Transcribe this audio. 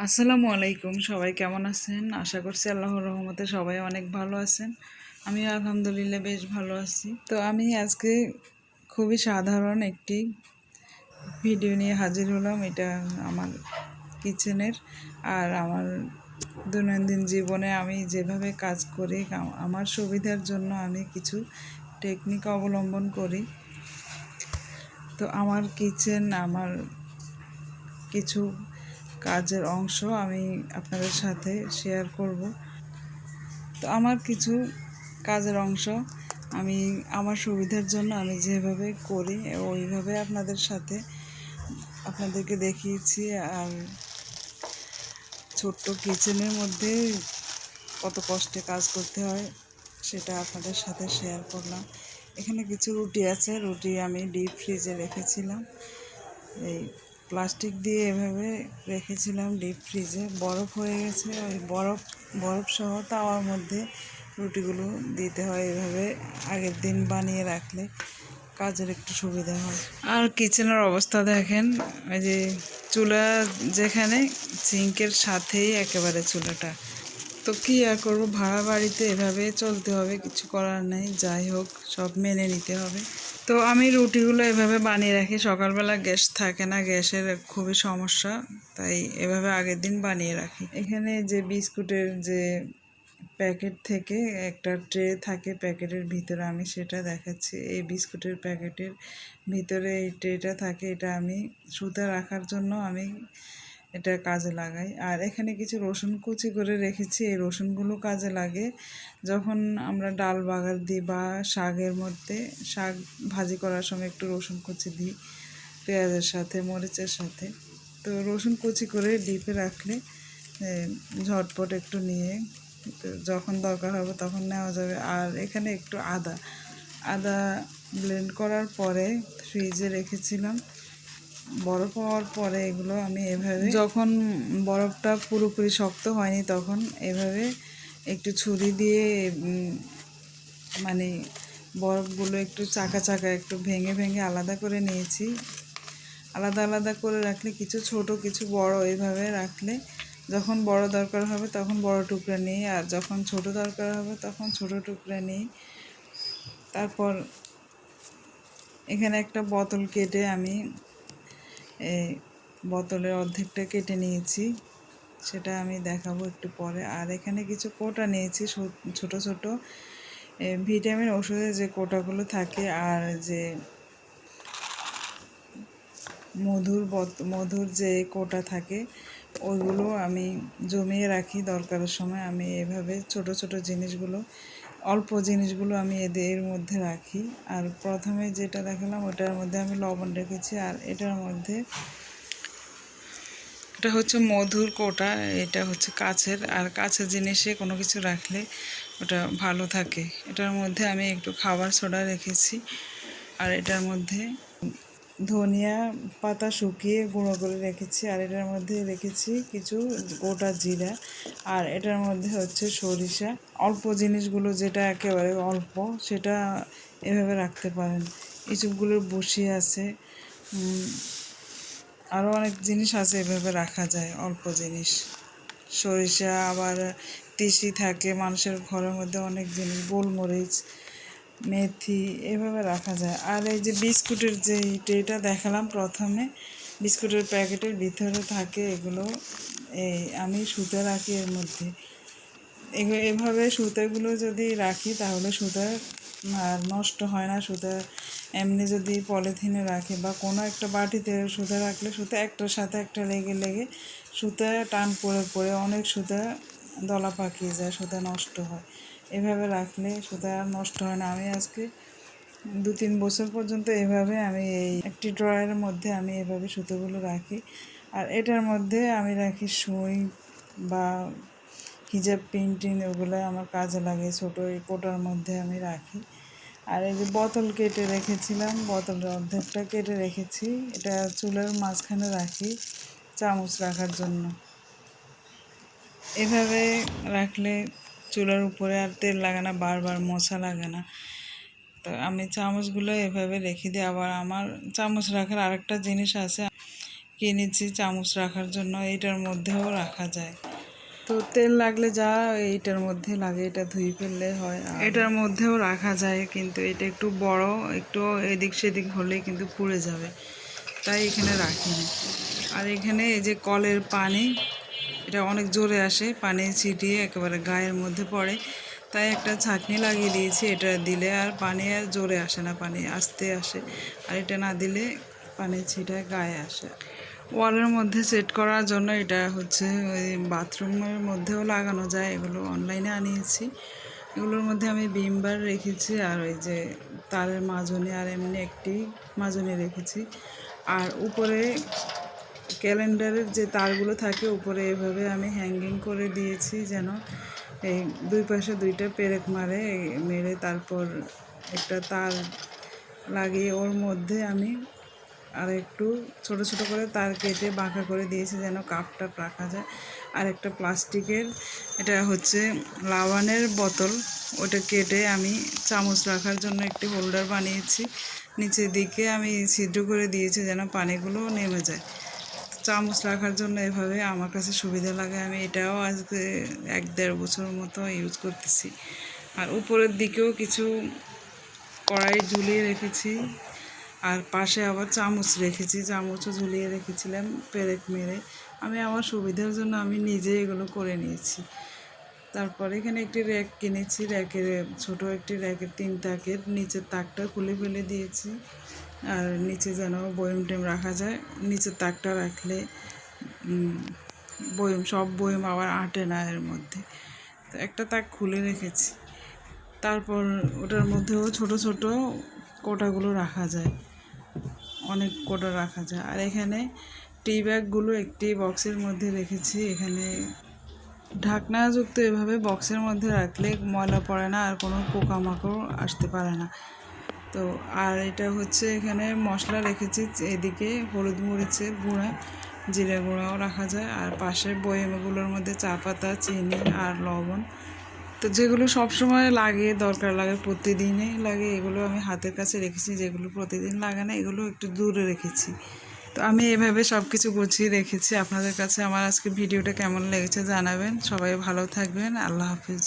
আসসালামু আলাইকুম, সবাই কেমন আছেন? আশা করছি আল্লাহর রহমতে সবাই অনেক ভালো আছেন। আমি আলহামদুলিল্লাহ বেশ ভালো আছি। তো আমি আজকে খুবই সাধারণ একটি ভিডিও নিয়ে হাজির হলাম। এটা আমার কিচেনের আর আমার দৈনন্দিন জীবনে আমি যেভাবে কাজ করি, আমার সুবিধার জন্য আমি কিছু টেকনিক অবলম্বন করি। তো আমার কিচেন, আমার কিছু কাজের অংশ আমি আপনাদের সাথে শেয়ার করব। তো আমার কিছু কাজের অংশ আমি আমার সুবিধার জন্য আমি যেভাবে করি, ওইভাবে আপনাদের সাথে আপনাদেরকে দেখিয়েছি। আর ছোট্ট কিচেনের মধ্যে কত কষ্টে কাজ করতে হয় সেটা আপনাদের সাথে শেয়ার করলাম। এখানে কিছু রুটি আছে, রুটি আমি ডিপ ফ্রিজে রেখেছিলাম। এই প্লাস্টিক দিয়ে এভাবে রেখেছিলাম ডিপ ফ্রিজে বরফ হয়ে গেছে, ওই বরফ বরফ সহ তাওয়ার মধ্যে রুটিগুলো দিতে হয় এভাবে আগের দিন বানিয়ে রাখলে কাজের একটু সুবিধা হয়। আর কিচেনের অবস্থা দেখেন ওই যে চুলা যেখানে, সিঙ্কের সাথেই একেবারে চুলাটা। তো কী আর করব, ভাড়া বাড়িতে এভাবে চলতে হবে, কিছু করার নেই, যাই হোক, সব মেনে নিতে হবে। তো আমি রুটিগুলো এভাবে বানিয়ে রাখি। সকালবেলা গ্যাস থাকে না, গ্যাসের খুবই সমস্যা, তাই এভাবে আগের দিন বানিয়ে রাখি। এখানে যে বিস্কুটের যে প্যাকেট থেকে একটা ট্রে থাকে, প্যাকেটের ভিতরে আমি সেটা দেখাচ্ছি। এই বিস্কুটের প্যাকেটের ভিতরে এই ট্রেটা থাকে, এটা আমি সুতা রাখার জন্য আমি এটা কাজে লাগাই। আর এখানে কিছু রসুন কুচি করে রেখেছি। এই রসুনগুলো কাজে লাগে। যখন আমরা ডাল বাগার দিই বা শাকের মধ্যে, শাক ভাজি করার সময় একটু রসুন কুচি দিই পেঁয়াজের সাথে, মরিচের সাথে। তো রসুন কুচি করে ডিপে রাখলে ঝটপট একটু নিয়ে যখন দরকার হবে তখন নেওয়া যাবে। আর এখানে একটু আদা। আদা ব্লেন্ড করার পরে ফ্রিজে রেখেছিলাম। বরফ হওয়ার পরে এগুলো আমি এভাবে যখন বরফটা পুরোপুরি শক্ত হয়নি তখন এভাবে একটু ছুরি দিয়ে মানে বরফগুলো একটু চাকা চাকা একটু ভেঙে ভেঙে আলাদা করে নিয়েছি। আলাদা আলাদা করে রাখলে কিছু ছোট, কিছু বড় এভাবে রাখলে যখন বড় দরকার হবে তখন বড় টুকরা নিই আর যখন ছোট দরকার হবে তখন ছোট টুকরা নিই তারপর এখানে একটা বোতল কেটে আমি এই বোতলের অর্ধেকটা কেটে নিয়েছি। সেটা আমি দেখাবো একটু পরে। আর এখানে কিছু কোটা নিয়েছি ছোট ছোট। ভিটামিন ওষুধের যে কোটাগুলো থাকে আর যে মধুর মধুর যে কোটা থাকে, ওইগুলো আমি জমিয়ে রাখি দরকারের সময়। আমি এভাবে ছোট ছোট জিনিসগুলো অল্প জিনিসগুলো আমি এদের মধ্যে রাখি। আর প্রথমে যেটা দেখালাম, ওটার মধ্যে আমি লবণ রেখেছি। আর এটার মধ্যে এটা হচ্ছে মধুর কোটা, এটা হচ্ছে কাছের। আর কাছের জিনিসে কোনো কিছু রাখলে ওটা ভালো থাকে। এটার মধ্যে আমি একটু খাবার সোডা রেখেছি। আর এটার মধ্যে ধনিয়া পাতা শুকিয়ে গুঁড়ো করে রেখেছি, আর এটার মধ্যে রেখেছি কিছু গোটা জিরা, আর এটার মধ্যে হচ্ছে সরিষা। অল্প জিনিসগুলো যেটা একেবারে অল্প, সেটা এভাবে রাখতে পারেন। ইসবগুলোর বসি আছে আরও অনেক জিনিস আছে এভাবে রাখা যায়, অল্প জিনিস। সরিষা আবার তিসি থাকে, মানুষের ঘরের মধ্যে অনেক জিনিস, গোলমরিচ মেথি এভাবে রাখা যায়। আর এই যে বিস্কুটের যে ট্রেটা দেখালাম প্রথমে, বিস্কুটের প্যাকেটের ভিতরে থাকে এগুলো, এই আমি সুতো রাখি এর মধ্যে। এগুলো এভাবে সুতোগুলো যদি রাখি তাহলে সুতা আর নষ্ট হয় না, সুতা এমনি যদি পলিথিনে রাখি বা কোনো একটা বাটিতে সুতা রাখলে সুতা একটার সাথে একটা লেগে লেগে সুতা টান পড়ে পড়ে অনেক সুতা দলা পাকিয়ে যায়, সুতা নষ্ট হয়। এভাবে রাখলে সুতা নষ্ট হয় না। আমি আজকে দু তিন বছর পর্যন্ত এভাবে আমি এই একটি ড্রয়ারের মধ্যে আমি এভাবে সুতোগুলো রাখি। আর এটার মধ্যে আমি রাখি সুই বা হিজাব প্রিন্টিং ওগুলো আমার কাজে লাগে। ছোটো এই কোটার মধ্যে আমি রাখি। আর এই যে বোতল কেটে রেখেছিলাম, বোতলের অর্ধেকটা কেটে রেখেছি। এটা চুলের মাঝখানে রাখি চামচ রাখার জন্য। এভাবে রাখলে চুলার উপরে আর তেল লাগে না বারবার মশা লাগে না তো আমি চামচগুলো এভাবে রেখে দিই। আবার আমার চামচ রাখার আরেকটা জিনিস আছে কিনেছি চামচ রাখার জন্য, এইটার মধ্যেও রাখা যায়। তো তেল লাগলে যা এইটার মধ্যে লাগে, এটা ধুয়ে ফেললে হয়। এটার মধ্যেও রাখা যায়, কিন্তু এটা একটু বড়, একটু এদিক সেদিক হলে কিন্তু পুড়ে যাবে। তাই এখানে রাখিনি। আর এখানে এই যে কলের পানি এটা অনেক জোরে আসে, পানি ছিটিয়ে একেবারে গায়ের মধ্যে পড়ে। তাই একটা ছাঁকনি লাগিয়ে দিয়েছি, এটা দিলে আর পানি আর জোরে আসে না, পানি আস্তে আসে। আর এটা না দিলে পানি ছিটায় গায়ে আসে। ওয়ালের মধ্যে সেট করার জন্য এটা হচ্ছে ওই বাথরুমের মধ্যেও লাগানো যায়, এগুলো অনলাইনে আনিয়েছি। এগুলোর মধ্যে আমি বিমবার রেখেছি আর ওই যে তারের মাজনে আর এমনি একটি মাজনে রেখেছি। আর উপরে ক্যালেন্ডারের যে তারগুলো থাকে, উপরে এভাবে আমি হ্যাঙ্গিং করে দিয়েছি যেন এই দুই পাশে দুইটা পেরেক মারে মেরে তারপর একটা তার লাগিয়ে ওর মধ্যে আমি আর একটু ছোট ছোট করে তার কেটে বাঁকা করে দিয়েছি যেন কাপটা রাখা যায়। আর একটা প্লাস্টিকের, এটা হচ্ছে লাবানের বোতল, ওটা কেটে আমি চামচ রাখার জন্য একটি হোল্ডার বানিয়েছি। নিচের দিকে আমি ছিদ্র করে দিয়েছি যেন পানিগুলো নেমে যায়। চামচ রাখার জন্য এভাবে আমার কাছে সুবিধা লাগে। আমি এটাও আজকে এক দেড় বছর মতো ইউজ করতেছি। আর উপরের দিকেও কিছু কড়াই ঝুলিয়ে রেখেছি। আর পাশে আবার চামচ রেখেছি। চামচও ঝুলিয়ে রেখেছিলাম পেরেক মেরে। আমি আমার সুবিধার জন্য আমি নিজে এগুলো করে নিয়েছি। তারপরে এখানে একটি র্যাক কিনেছি। র্যাকের ছোট একটি র্যাকের তিন তাকের নিচের তাকটা খুলে ফেলে দিয়েছি। আর নিচে যেন বয়ম টেম রাখা যায়। নিচের তাকটা রাখলে বয়ম, সব বয়ম আবার আটে না এর মধ্যে। তো একটা তাক খুলে রেখেছি। তারপর ওটার মধ্যেও ছোট ছোট কোটাগুলো রাখা যায়। অনেক কোটা রাখা যায়। আর এখানে টি ব্যাগগুলো একটি বক্সের মধ্যে রেখেছি। এখানে ঢাকনাযুক্ত এভাবে বক্সের মধ্যে রাখলে ময়লা পড়ে না আর কোনো পোকামাকড় আসতে পারে না। তো আর এটা হচ্ছে এখানে মশলা রেখেছি, এদিকে হলুদ মরিচের গুঁড়া, জিরে গুঁড়াও রাখা যায়, আর পাশের বয়েমগুলোর মধ্যে চা পাতা, চিনি আর লবণ। তো যেগুলো সব সময় লাগে, দরকার লাগে, প্রতিদিনই লাগে, এগুলো আমি হাতের কাছে রেখেছি, যেগুলো প্রতিদিন লাগে না, এগুলো একটু দূরে রেখেছি। তো আমি এভাবে সব কিছু গুছিয়ে রেখেছি। আপনাদের কাছে আমার আজকে ভিডিওটা কেমন লেগেছে জানাবেন। সবাই ভালো থাকবেন। আল্লাহ হাফিজ।